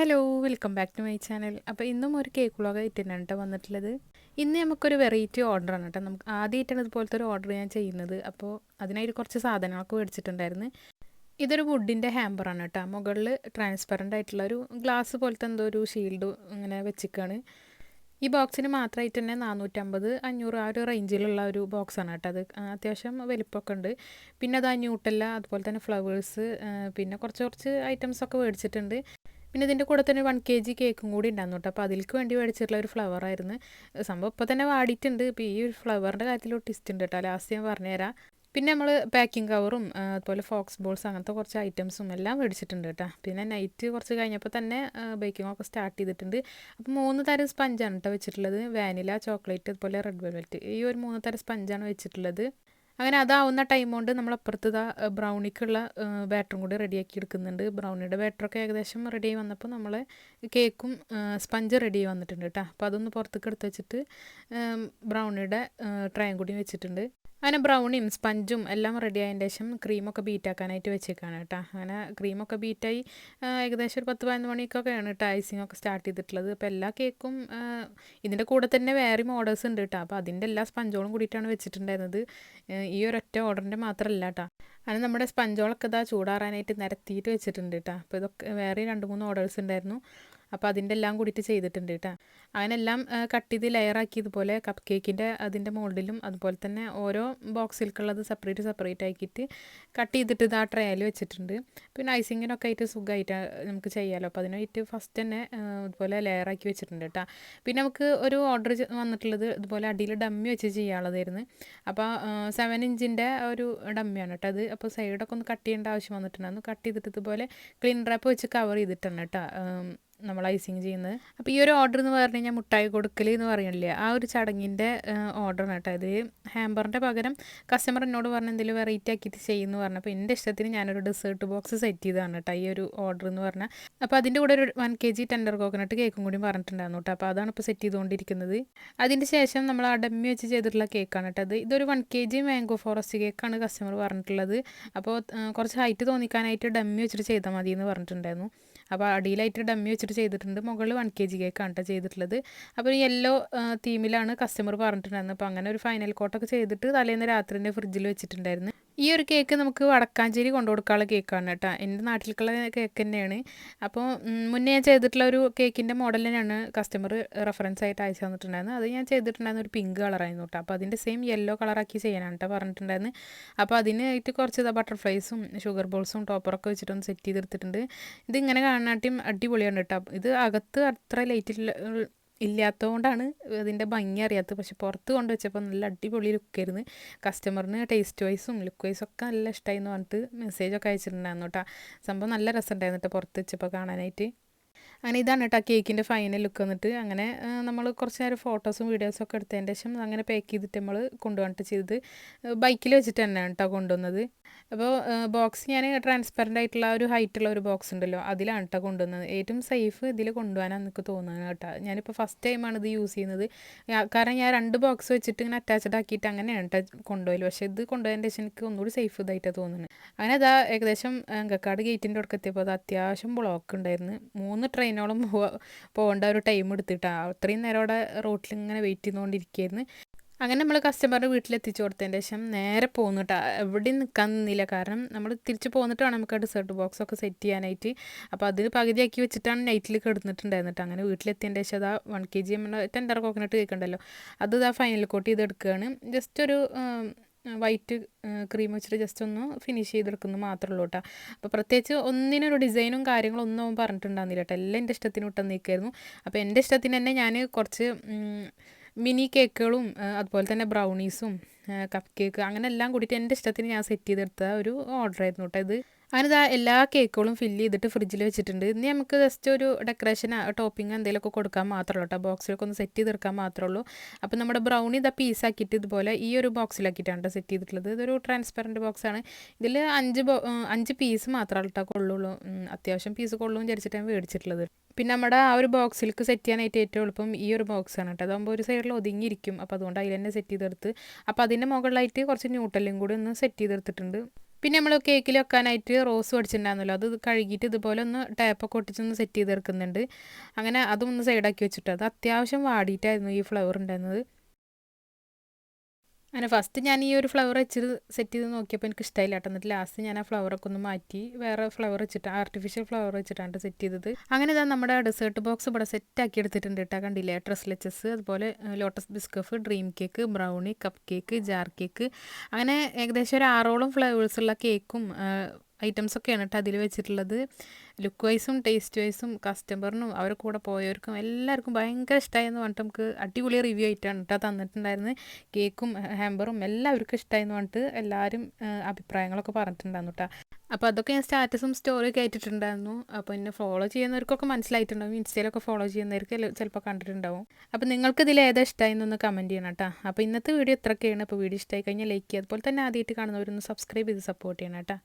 Hello welcome back to my channel അപ്പോൾ ഇന്നും ഒരു കേക്ക് വ്ളോഗ് ആയിട്ടാണ് കേട്ടോ വന്നിട്ടുള്ളത്. ഇന്ന് നമുക്കൊരു വെറൈറ്റി ഓർഡറാണ് കേട്ടോ നമുക്ക് ആദ്യമായിട്ടാണ് ഇതുപോലത്തെ ഒരു ഓർഡർ ഞാൻ ചെയ്യുന്നത്. അപ്പോൾ അതിനായിട്ട് കുറച്ച് സാധനങ്ങളൊക്കെ മേടിച്ചിട്ടുണ്ടായിരുന്നു. ഇതൊരു വുഡിന്റെ ഹാമ്പറാണ് കേട്ടോ മുകളിൽ ട്രാൻസ്പെറന്റ് ആയിട്ടുള്ള ഒരു ഗ്ലാസ് പോലത്തെ എന്തോ ഒരു ഷീൽഡ് ഇങ്ങനെ വെച്ചിക്കാണ്. ഈ ബോക്സിന് മാത്രമായിട്ട് തന്നെ നാനൂറ്റമ്പത് അഞ്ഞൂറ് ആ ഒരു റേഞ്ചിലുള്ള ഒരു ബോക്സാണ് കേട്ടോ അത്. അത്യാവശ്യം വലിപ്പമൊക്കെ ഉണ്ട്. പിന്നെ അത് ന്യൂട്ടല്ല അതുപോലെ തന്നെ ഫ്ലവേഴ്സ് പിന്നെ കുറച്ച് കുറച്ച് ഐറ്റംസൊക്കെ മേടിച്ചിട്ടുണ്ട്. പിന്നെ ഇതിന്റെ കൂടെ തന്നെ വൺ കെ ജി കേക്കും കൂടി ഉണ്ടായിരുന്നു കേട്ടോ. അപ്പോൾ അതിൽക്ക് വേണ്ടി മേടിച്ചിട്ടുള്ള ഒരു ഫ്ലവറായിരുന്നു സംഭവം ഇപ്പോൾ തന്നെ വാടിയിട്ടുണ്ട്. ഇപ്പോൾ ഈ ഒരു ഫ്ലവറിന്റെ കാര്യത്തിൽ ഒരു ടിസ്റ്റ് ഉണ്ട് കേട്ടോ. ലാസ്റ്റ് ഞാൻ പറഞ്ഞുതരാം. പിന്നെ നമ്മൾ പാക്കിംഗ് കവറും അതുപോലെ ഫോക്സ് ബോൾസ് അങ്ങനത്തെ കുറച്ച് ഐറ്റംസും എല്ലാം മേടിച്ചിട്ടുണ്ട് കേട്ടോ. പിന്നെ നൈറ്റ് കുറച്ച് കഴിഞ്ഞപ്പോൾ തന്നെ ബേക്കിംഗ് ഒക്കെ സ്റ്റാർട്ട് ചെയ്തിട്ടുണ്ട്. അപ്പോൾ മൂന്ന് തരം സ്പഞ്ചാണ് കേട്ടോ വെച്ചിട്ടുള്ളത്. വാനില ചോക്ലേറ്റ് അതുപോലെ റെഡ് വെൽവെറ്റ് ഈ ഒരു മൂന്ന് തരം സ്പഞ്ചാണ് വെച്ചിട്ടുള്ളത്. അങ്ങനെ അതാവുന്ന ടൈം കൊണ്ട് നമ്മൾ അപ്പുറത്ത് ഇതാ ബ്രൗണിക്കുള്ള ബാറ്ററും കൂടി റെഡിയാക്കി എടുക്കുന്നുണ്ട്. ബ്രൗണിയുടെ ബാറ്ററൊക്കെ ഏകദേശം റെഡിയായി വന്നപ്പോൾ നമ്മൾ കേക്കും സ്പഞ്ച് റെഡി ആയി വന്നിട്ടുണ്ട് കേട്ടോ അപ്പോൾ അതൊന്ന് പുറത്തേക്ക് എടുത്ത് വെച്ചിട്ട് ബ്രൗണിയുടെ ട്രയും കൂടി വെച്ചിട്ടുണ്ട്. അങ്ങനെ ബ്രൗണിയും സ്പഞ്ചും എല്ലാം റെഡി ആയതിന്റെ ശേഷം ക്രീമൊക്കെ ബീറ്റാക്കാനായിട്ട് വെച്ചേക്കാണ് കേട്ടോ. അങ്ങനെ ക്രീമൊക്കെ ബീറ്റായി ഏകദേശം ഒരു പത്ത് പതിനൊന്ന് മണിക്കൊക്കെയാണ് കേട്ടോ ഐസിങ് ഒക്കെ സ്റ്റാർട്ട് ചെയ്തിട്ടുള്ളത്. അപ്പോൾ എല്ലാ കേക്കും ഇതിന്റെ കൂടെ തന്നെ വേറെ ഓർഡേഴ്സ് ഉണ്ട് കേട്ടോ. അപ്പോൾ അതിന്റെ എല്ലാ സ്പഞ്ചോളും കൂടിയിട്ടാണ് വെച്ചിട്ടുണ്ടായിരുന്നത്. ഈ ഒരൊറ്റ ഓർഡറിന്റെ മാത്രമല്ല കേട്ടോ. അങ്ങനെ നമ്മുടെ സ്പഞ്ചോളൊക്കെ ഇതാ ചൂടാറാനായിട്ട് നിരത്തിയിട്ട് വെച്ചിട്ടുണ്ട് കേട്ടോ. അപ്പോൾ ഇതൊക്കെ വേറെ രണ്ട് മൂന്ന് ഓർഡേഴ്സ് ഉണ്ടായിരുന്നു. അപ്പോൾ അതിന്റെ എല്ലാം കൂടിയിട്ട് ചെയ്തിട്ടുണ്ട് കേട്ടോ അവനെല്ലാം കട്ട് ചെയ്ത് ലെയറാക്കി ഇതുപോലെ കപ്പ് കേക്കിന്റെ അതിന്റെ മോൾഡിലും അതുപോലെ തന്നെ ഓരോ ബോക്സിൽക്കുള്ളത് സെപ്പറേറ്റ് സെപ്പറേറ്റ് ആക്കിയിട്ട് കട്ട് ചെയ്തിട്ട് ഇത് ആ ട്രയൽ വെച്ചിട്ടുണ്ട്. പിന്നെ ഐസിങ്ങിനൊക്കെ ആയിട്ട് സുഖമായിട്ട് നമുക്ക് ചെയ്യാമല്ലോ അപ്പോൾ അതിനായിട്ട് ഫസ്റ്റ് തന്നെ ഇതുപോലെ ലെയറാക്കി വെച്ചിട്ടുണ്ട് കേട്ടോ പിന്നെ നമുക്ക് ഒരു ഓർഡർ വന്നിട്ടുള്ളത് ഇതുപോലെ അടിയിൽ ഡമ്മി വെച്ച് ചെയ്യാനുള്ളതായിരുന്നു. അപ്പോൾ സെവൻ ഇഞ്ചിന്റെ ഒരു ഡമ്മിയാണ് കേട്ടോ അത്. അപ്പോൾ സൈഡൊക്കെ ഒന്ന് കട്ട് ചെയ്യേണ്ട ആവശ്യം വന്നിട്ടുണ്ടായിരുന്നു. കട്ട് ചെയ്തിട്ട് ഇതുപോലെ ക്ലീൻ റാപ്പ് വെച്ച് കവർ ചെയ്തിട്ടാണ് കേട്ടോ നമ്മൾ ഐസിങ് ചെയ്യുന്നത്. അപ്പോൾ ഈ ഒരു ഓർഡർ എന്ന് പറഞ്ഞു കഴിഞ്ഞാൽ മുട്ടായി കൊടുക്കൽ എന്ന് പറയണില്ലേ? ആ ഒരു ചടങ്ങിന്റെ ഓർഡറാണ് കേട്ടോ ഇത്. ഹാമ്പറിന്റെ പകരം കസ്റ്റമർ എന്നോട് പറഞ്ഞ എന്തെങ്കിലും വെറൈറ്റി ആക്കിയിട്ട് ചെയ്യുമെന്ന് പറഞ്ഞപ്പോൾ എന്റെ ഇഷ്ടത്തിന് ഞാനൊരു ഡെസേർട്ട് ബോക്സ് സെറ്റ് ചെയ്തതാണ് കേട്ടോ ഈ ഒരു ഓർഡർ എന്ന് പറഞ്ഞാൽ അപ്പോൾ അതിന്റെ കൂടെ ഒരു one K G tender coconut കേക്കും കൂടി പറഞ്ഞിട്ടുണ്ടായിരുന്നു കേട്ടോ. അപ്പോൾ അതാണ് ഇപ്പോൾ സെറ്റ് ചെയ്തുകൊണ്ടിരിക്കുന്നത്. അതിന്റെ ശേഷം നമ്മൾ ആ ഡമ്മി വെച്ച് ചെയ്തിട്ടുള്ള കേക്കാണ് കേട്ടോ അത് ഇതൊരു one K G mango forest കേക്കാണ് കസ്റ്റമർ പറഞ്ഞിട്ടുള്ളത്. അപ്പോൾ കുറച്ച് ഹൈറ്റ് തോന്നിക്കാനായിട്ട് ഡമ്മി വെച്ചിട്ട് ചെയ്താൽ മതി എന്ന് പറഞ്ഞിട്ടുണ്ടായിരുന്നു. അപ്പോൾ അടിയിലായിട്ട് ഡമ്മി വെച്ചിട്ട് ചെയ്തിട്ടുണ്ട്. മുകളിൽ വൺ കെ ജി കേക്കാണ് കേട്ടോ ചെയ്തിട്ടുള്ളത്. അപ്പോൾ യെല്ലോ തീമിലാണ് കസ്റ്റമർ പറഞ്ഞിട്ടുണ്ടായിരുന്നത്. അപ്പോൾ അങ്ങനെ ഒരു ഫൈനൽ കോട്ടൊക്കെ ചെയ്തിട്ട് തലേന്ന് രാത്രി ഫ്രിഡ്ജിൽ വെച്ചിട്ടുണ്ടായിരുന്നു. ഈ ഒരു കേക്ക് നമുക്ക് വടക്കാഞ്ചേരി കൊണ്ടു കൊടുക്കാനുള്ള കേക്കാണ് കേട്ടോ. എന്റെ നാട്ടിലേക്കുള്ള കേക്ക് തന്നെയാണ്. അപ്പോൾ മുന്നേ ഞാൻ ചെയ്തിട്ടുള്ള ഒരു കേക്കിന്റെ മോഡൽ തന്നെയാണ് കസ്റ്റമർ റെഫറൻസ് ആയിട്ട് അയച്ചു തന്നിട്ടുണ്ടായിരുന്നത്. അത് ഞാൻ ചെയ്തിട്ടുണ്ടായിരുന്ന ഒരു പിങ്ക് കളറായിരുന്നു കേട്ടോ. അപ്പോൾ അതിന്റെ സെയിം യെല്ലോ കളറാക്കി ചെയ്യാനാണ് കേട്ടോ പറഞ്ഞിട്ടുണ്ടായിരുന്നത്. അപ്പോൾ അതിനായിട്ട് കുറച്ച് ബട്ടർഫ്ലൈസും ഷുഗർ ബോൾസും ടോപ്പറൊക്കെ വെച്ചിട്ടൊന്ന് സെറ്റ് ചെയ്തെടുത്തിട്ടുണ്ട്. ഇതിങ്ങനെ കാണാട്ടിയും അടിപൊളിയാണ് കേട്ടോ. ഇത് അകത്ത് അത്ര ലൈറ്റ് ഇല്ലാത്തതുകൊണ്ടാണ് അതിന്റെ ഭംഗി അറിയാത്തത്. പക്ഷെ പുറത്ത് കൊണ്ട് വെച്ചപ്പോൾ നല്ല അടിപൊളി ലുക്കായിരുന്നു. കസ്റ്റമറിന് ടേസ്റ്റ് വൈസും ലുക്ക് വൈസും ഒക്കെ നല്ല ഇഷ്ടമായി എന്ന് പറഞ്ഞിട്ട് മെസ്സേജൊക്കെ അയച്ചിട്ടുണ്ടായിരുന്നു കേട്ടോ. സംഭവം നല്ല രസമുണ്ടായിരുന്നു കേട്ടോ പുറത്ത് വെച്ചപ്പോൾ കാണാനായിട്ട്. അങ്ങനെ ഇതാണ് കേട്ടോ കേക്കിന്റെ ഫൈനൽ ലുക്ക് വന്നിട്ട് അങ്ങനെ നമ്മൾ കുറച്ച് നേരം ഫോട്ടോസും വീഡിയോസും ഒക്കെ എടുത്തതിന് ശേഷം അങ്ങനെ പാക്ക് ചെയ്തിട്ട് നമ്മൾ കൊണ്ടുവന്നിട്ട് ചെയ്ത് ബൈക്കിൽ വെച്ചിട്ട് തന്നെയാണ് കേട്ടോ കൊണ്ടുവന്നത്. അപ്പോൾ ബോക്സ് ഞാൻ ട്രാൻസ്പെറന്റ് ആയിട്ടുള്ള ഒരു ഹൈറ്റുള്ള ഒരു ബോക്സ് ഉണ്ടല്ലോ അതിലാണ് കേട്ടോ കൊണ്ടുവന്നത്. ഏറ്റവും സേഫ് ഇതിൽ കൊണ്ടുപോകാനാണ് എനിക്ക് തോന്നുന്നത് കേട്ടോ. ഞാനിപ്പോൾ ഫസ്റ്റ് ടൈമാണ് ഇത് യൂസ് ചെയ്യുന്നത്. കാരണം ഞാൻ രണ്ട് ബോക്സ് വെച്ചിട്ട് ഇങ്ങനെ അറ്റാച്ച്ഡ് ആക്കിയിട്ട് അങ്ങനെയാണ് കേട്ടോ കൊണ്ടുപോയില്ല പക്ഷേ ഇത് കൊണ്ടുപോയതിന്റെ ശേഷം എനിക്ക് ഒന്നുകൂടി സേഫ് ഇതായിട്ടാണ് തോന്നുന്നത്. അങ്ങനെ അതാ ഏകദേശം അങ്കക്കാട് ഗേറ്റിന്റെ അടുക്ക് എത്തിയപ്പോൾ അത് അത്യാവശ്യം ബ്ലോക്ക് ഉണ്ടായിരുന്നു. മൂന്ന് ട്രെയിനോളം പോകേണ്ട ഒരു ടൈം എടുത്തിട്ടാണ് അത്രയും നേരം അവിടെ റോട്ടിൽ ഇങ്ങനെ വെയിറ്റ് ചെയ്തുകൊണ്ടിരിക്കുകയായിരുന്നു അങ്ങനെ നമ്മൾ കസ്റ്റമറുടെ വീട്ടിലെത്തിച്ചു കൊടുത്തതിന് ശേഷം നേരെ പോന്നിട്ട്. എവിടെയും നിൽക്കാൻ നിന്നില്ല. കാരണം നമ്മൾ തിരിച്ച് പോന്നിട്ട് വേണം നമുക്ക് ഡിസേർട്ട് ബോക്സ് ഒക്കെ സെറ്റ് ചെയ്യാനായിട്ട്. അപ്പോൾ അത് പകുതിയാക്കി വെച്ചിട്ടാണ് നൈറ്റിൽ കിടന്നിട്ടുണ്ടായിരുന്നിട്ട് അങ്ങനെ വീട്ടിലെത്തിയതിന്റെ ശേഷം അതാ വൺ കെ ജി നമ്മുടെ ടെൻഡർ കോക്കനട്ട് കേൾക്കണ്ടല്ലോ അത് ഇതാ ഫൈനൽ കോട്ട് ചെയ്തെടുക്കുകയാണ് ജസ്റ്റ് ഒരു വൈറ്റ് ക്രീം വെച്ചിട്ട് ജസ്റ്റ് ഒന്ന് ഫിനിഷ് ചെയ്തെടുക്കുന്നു മാത്രമേ ഉള്ളൂ കേട്ടോ അപ്പോൾ പ്രത്യേകിച്ച് ഒന്നിനൊരു ഡിസൈനും കാര്യങ്ങളും ഒന്നും അവൻ പറഞ്ഞിട്ടുണ്ടായിരുന്നില്ല കേട്ടോ എല്ലാം എന്റെ ഇഷ്ടത്തിന് നിൽക്കായിരുന്നു അപ്പോൾ എന്റെ ഇഷ്ടത്തിന് തന്നെ ഞാൻ കുറച്ച് മിനി കേക്കുകളും അതുപോലെ തന്നെ ബ്രൗണീസും കപ്പ് കേക്ക് അങ്ങനെ എല്ലാം കൂടിയിട്ട് എന്റെ ഇഷ്ടത്തിന് ഞാൻ സെറ്റ് ചെയ്തെടുത്ത ഒരു ഓർഡർ ആയിരുന്നു കേട്ടോ ഇത്. അങ്ങനെ എല്ലാ കേക്കുകളും ഫില്ല് ചെയ്തിട്ട് ഫ്രിഡ്ജിൽ വെച്ചിട്ടുണ്ട്. ഇനി നമുക്ക് ജസ്റ്റ് ഒരു ഡെക്കറേഷൻ ടോപ്പിംഗ് എന്തെങ്കിലുമൊക്കെ കൊടുക്കാൻ മാത്രമേ കേട്ടോ ബോക്സിലൊക്കെ ഒന്ന് സെറ്റ് ചെയ്തെടുക്കാൻ മാത്രമേ ഉള്ളൂ. അപ്പോൾ നമ്മുടെ ബ്രൗണി ഇതാ പീസാക്കിയിട്ട് ഇതുപോലെ ഈ ഒരു ബോക്സിലാക്കിയിട്ടാണ് സെറ്റ് ചെയ്തിട്ടുള്ളത്. ഇതൊരു ട്രാൻസ്പെറന്റ് ബോക്സാണ് ഇതിൽ അഞ്ച് അഞ്ച് പീസ് മാത്രമേ കേട്ടോ കൊള്ളുള്ളൂ. അത്യാവശ്യം പീസ് കൊള്ളും ഞാൻ മേടിച്ചിട്ടുള്ളത്. പിന്നെ നമ്മുടെ ആ ഒരു ബോക്സിലേക്ക് സെറ്റ് ചെയ്യാനായിട്ട് ഏറ്റവും എളുപ്പം ഈ ഒരു ബോക്സാണ് കേട്ടോ അതാകുമ്പോൾ ഒരു സൈഡിൽ ഒതുങ്ങിയിരിക്കും. അപ്പോൾ അതുകൊണ്ട് അതിൽ തന്നെ സെറ്റ് ചെയ്തെടുത്ത്. അപ്പോൾ അതിന്റെ മുകളിലായിട്ട് കുറച്ച് ന്യൂട്ടലും കൂടി ഒന്ന് സെറ്റ് ചെയ്തെടുത്തിട്ടുണ്ട്. പിന്നെ നമ്മൾ കേക്കിൽ വെക്കാനായിട്ട് റോസ് പഠിച്ചിട്ടുണ്ടായിരുന്നല്ലോ. അത് കഴുകിയിട്ട് ഇതുപോലെ ഒന്ന് ടാപ്പൊക്കെ ഒട്ടിച്ചൊന്ന് സെറ്റ് ചെയ്തെടുക്കുന്നുണ്ട്. അങ്ങനെ അതും ഒന്ന് സൈഡാക്കി വെച്ചിട്ട്. അത് അത്യാവശ്യം വാടിയിട്ടായിരുന്നു ഈ ഫ്ലവർ ഉണ്ടായിരുന്നത്. അങ്ങനെ ഫസ്റ്റ് ഞാൻ ഈ ഒരു ഫ്ലവർ വെച്ചത് സെറ്റ് ചെയ്ത് നോക്കിയപ്പോൾ എനിക്ക് ഇഷ്ടമായില്ല കേട്ടോ. എന്നിട്ട് ലാസ്റ്റ് ഞാൻ ആ ഫ്ലവറൊക്കെ ഒന്ന് മാറ്റി വേറെ ഫ്ലവർ വെച്ചിട്ട് ആർട്ടിഫിഷ്യൽ ഫ്ലവർ വെച്ചിട്ടാണ് സെറ്റ് ചെയ്തത്. അങ്ങനെ ഇതാ നമ്മുടെ ഡെസേർട്ട് ബോക്സ് ഇവിടെ സെറ്റ് ആക്കി എടുത്തിട്ടുണ്ട് കേട്ടോ. കണ്ടില്ലേ? ട്രസ്ലെച്ചസ് അതുപോലെ lotus Biscoff dream cake brownie cup cake jar cake അങ്ങനെ ഏകദേശം ഒരു ആറോളം ഫ്ലേവേഴ്സുള്ള കേക്കും ഐറ്റംസ് ഒക്കെയാണ് കേട്ടോ അതിൽ വെച്ചിട്ടുള്ളത്. ലുക്ക് വൈസും ടേസ്റ്റ് വൈസും കസ്റ്റമറിനും അവരെ കൂടെ പോയവർക്കും എല്ലാവർക്കും ഭയങ്കര ഇഷ്ടമായെന്ന് പറഞ്ഞിട്ട് നമുക്ക് അടിപൊളി റിവ്യൂ ആയിട്ടാണ് കേട്ടോ തന്നിട്ടുണ്ടായിരുന്നത്. കേക്കും ഹാമ്പറും എല്ലാവർക്കും ഇഷ്ടമായെന്ന് പറഞ്ഞിട്ട് എല്ലാവരും അഭിപ്രായങ്ങളൊക്കെ പറഞ്ഞിട്ടുണ്ടായിരുന്നു കേട്ടോ. അപ്പോൾ അതൊക്കെ ഞാൻ സ്റ്റാറ്റസും സ്റ്റോറിയൊക്കെ ആയിട്ടിട്ടുണ്ടായിരുന്നു. അപ്പോൾ എന്നെ ഫോളോ ചെയ്യുന്നവർക്കൊക്കെ മനസ്സിലായിട്ടുണ്ടാവും. ഇൻസ്റ്റയിലൊക്കെ ഫോളോ ചെയ്യുന്നവർക്ക് ചിലപ്പോൾ കണ്ടിട്ടുണ്ടാവും. അപ്പോൾ നിങ്ങൾക്ക് ഇതിൽ ഏതാ ഇഷ്ടമായി എന്നൊന്ന് കമന്റ് ചെയ്യണം കേട്ടോ. അപ്പോൾ ഇന്നത്തെ വീഡിയോ ഇത്രയൊക്കെയാണ്. അപ്പോൾ വീഡിയോ ഇഷ്ടമായി കഴിഞ്ഞാൽ ലൈക്ക് ചെയ്യുക. അതുപോലെ തന്നെ ആദ്യമായിട്ട് കാണുന്നവരൊന്ന് സബ്സ്ക്രൈബ് ചെയ്ത് സപ്പോർട്ട് ചെയ്യണം കേട്ടോ.